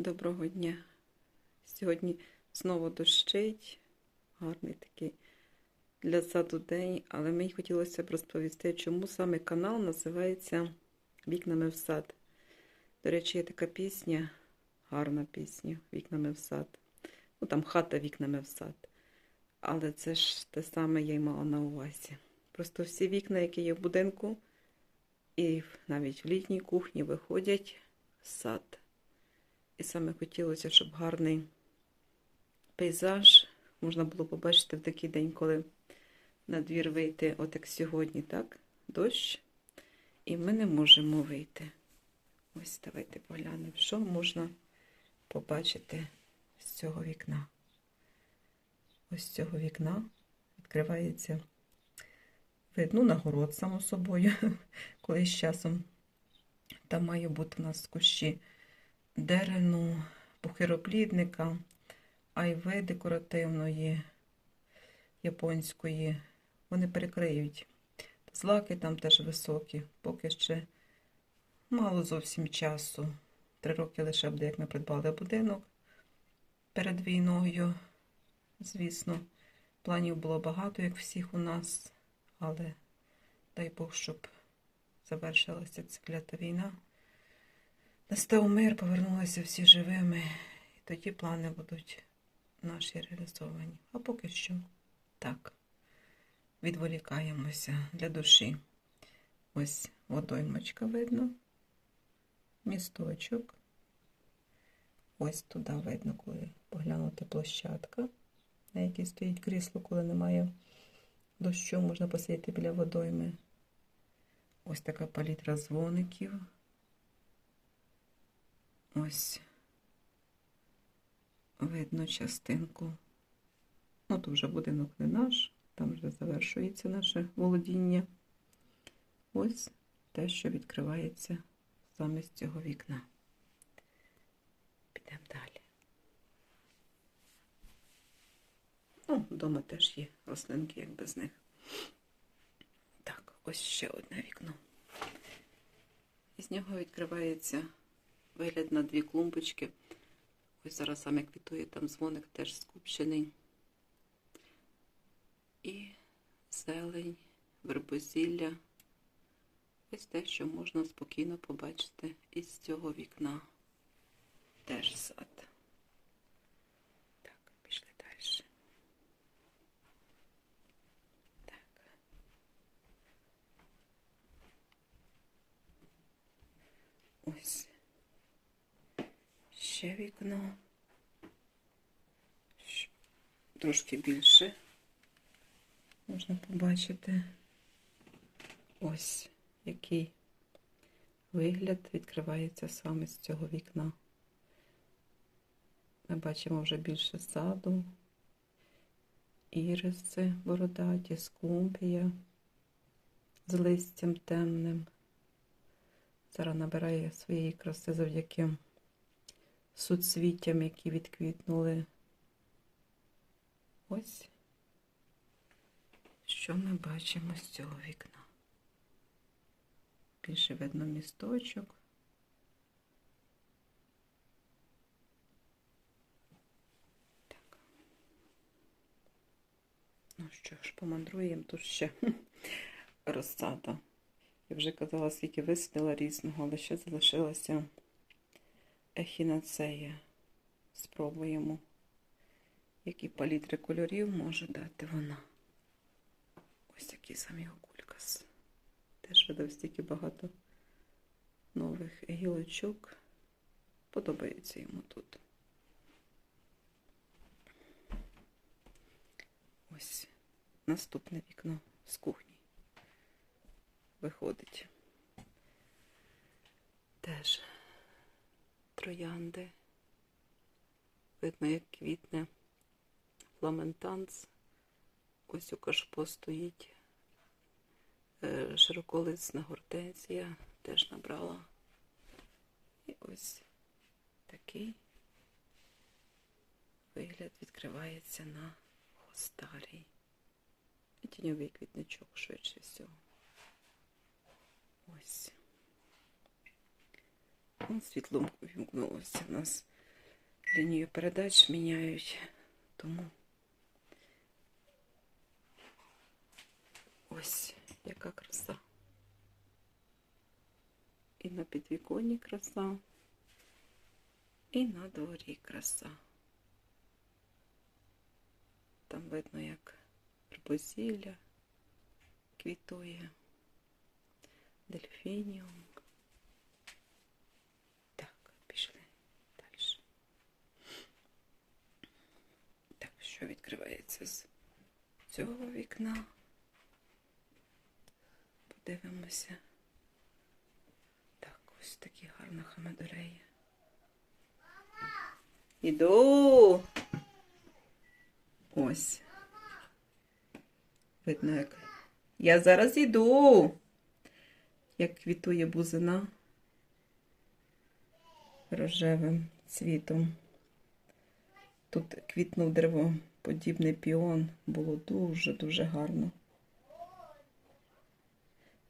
Доброго дня. Сьогодні знову дощить. Гарний такий для саду день, але мені хотілося б розповісти, чому саме канал називається Вікнами в сад. До речі, є така пісня, гарна пісня Вікнами в сад. Ну там хата вікнами в сад. Але це ж те саме я й мала на увазі. Просто всі вікна, які є в будинку, і навіть в літній кухні виходять в сад. І саме хотілося, щоб гарний пейзаж можна було побачити в такий день, коли на двір вийти, от як сьогодні, так? Дощ. І ми не можемо вийти. Ось давайте поглянемо, що можна побачити з цього вікна. Ось з цього вікна відкривається вид, ну, на само собою, коли з часом там має бути у нас кущі дерену, пухироплідника, айви декоративної, японської. Вони перекриють. Злаки там теж високі, поки ще мало зовсім часу. Три роки лише буде, як ми придбали будинок перед війною. Звісно, планів було багато, як всіх у нас, але дай Бог, щоб завершилася ця клята війна. Настав мир, повернулися всі живими, і тоді плани будуть наші реалізовані. А поки що так, відволікаємося для душі. Ось водоймочка видно, місточок. Ось туди видно, коли поглянути площадка, на якій стоїть крісло, коли немає дощу, можна посидіти біля водойми. Ось така палітра дзвоників. Ось видно частинку. Ну, то вже будинок не наш, там вже завершується наше володіння. Ось те, що відкривається саме з цього вікна. Підемо далі. Ну, вдома теж є рослинки, як без них. Так, ось ще одне вікно. Із нього відкривається вигляд на дві клумбочки. Ось зараз саме квітує, там дзвоник теж скупчений. І зелень, вербозілля. Ось те, що можна спокійно побачити із цього вікна. Теж сад. Так, пішли далі. Так. Ось ще вікно. Трошки більше можна побачити. Ось який вигляд відкривається саме з цього вікна. Ми бачимо вже більше саду, іриси бородаті, скумпія з листям темним. Зараз набирає своєї краси завдяки суцвіттям, які відквітнули. Ось, що ми бачимо з цього вікна. Більше видно місточок. Так. Ну що ж, помандруємо тут ще розсада. Я вже казала, скільки висадила різного, але ще залишилася ехінацея. Спробуємо, які палітри кольорів може дати вона. Ось такий самий окулькас. Теж видав стільки багато нових гілочок. Подобається йому тут. Ось наступне вікно з кухні виходить. Теж троянди. Видно, як квітне фламентанс. Ось у кашпо стоїть е, широколисна гортензія, теж набрала. І ось такий вигляд відкривається на хостарій. І тіньовий квітничок швидше всього. Ось. Вон світло вімкнулося у нас лінію передач міняють, тому ось яка краса. І на підвіконні краса, і на дворі краса. Там видно, як рибозілля квітує, дельфініум. Що відкривається з цього вікна? Подивимося. Так, ось такі гарна хамадорея. Іду. Ось. Видно, як. Я зараз іду. Як квітує бузина рожевим цвітом. Тут квітнув деревоподібний піон. Було дуже-дуже гарно.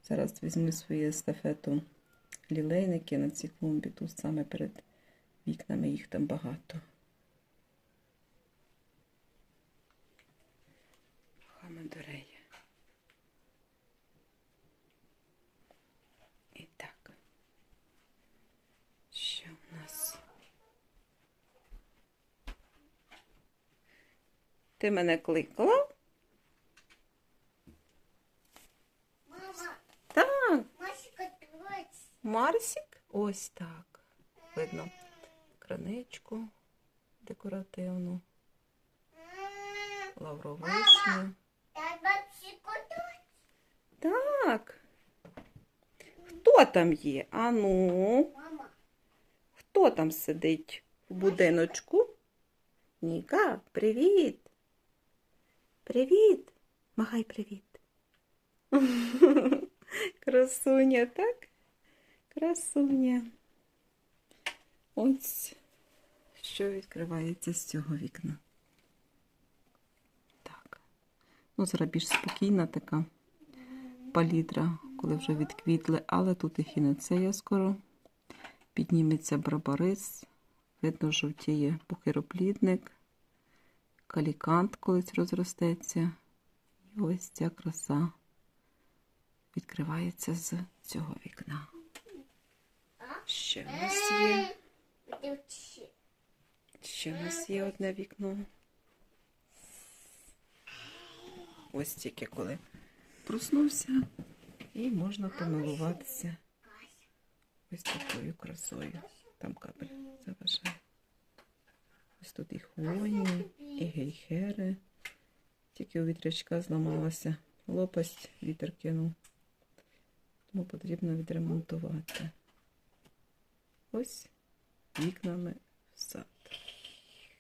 Зараз візьму свою естафету лілейники на цій клумбі. Тут саме перед вікнами їх там багато. Хамадорея. І так. Що у нас? Ти мене кликала? Мама, Так, дивись. Марсик. Ось так. Видно краничку декоративну, лавровишню. Треба псикотувати. Так. Хто там є? Ану, хто там сидить в будиночку? Ніка, привіт. Привіт. Махай привіт. Красуня, так? Красуня. Ось що відкривається з цього вікна. Так. Ну, зараз більш спокійна така палітра, коли вже відквітли, але тут і хінецея скоро. Підніметься барбарис, видно, жовтіє похироплідник, калікант колись розростеться. І ось ця краса відкривається з цього вікна. Ще в нас є, ще в нас є одне вікно. Ось тільки коли проснувся, і можна помилуватися ось такою красою. Там кабель заважає. Ось тут і хвойні, і гейхери. Тільки у вітрячка зламалася лопасть, вітер кинув. Тому потрібно відремонтувати. Ось вікнами в сад.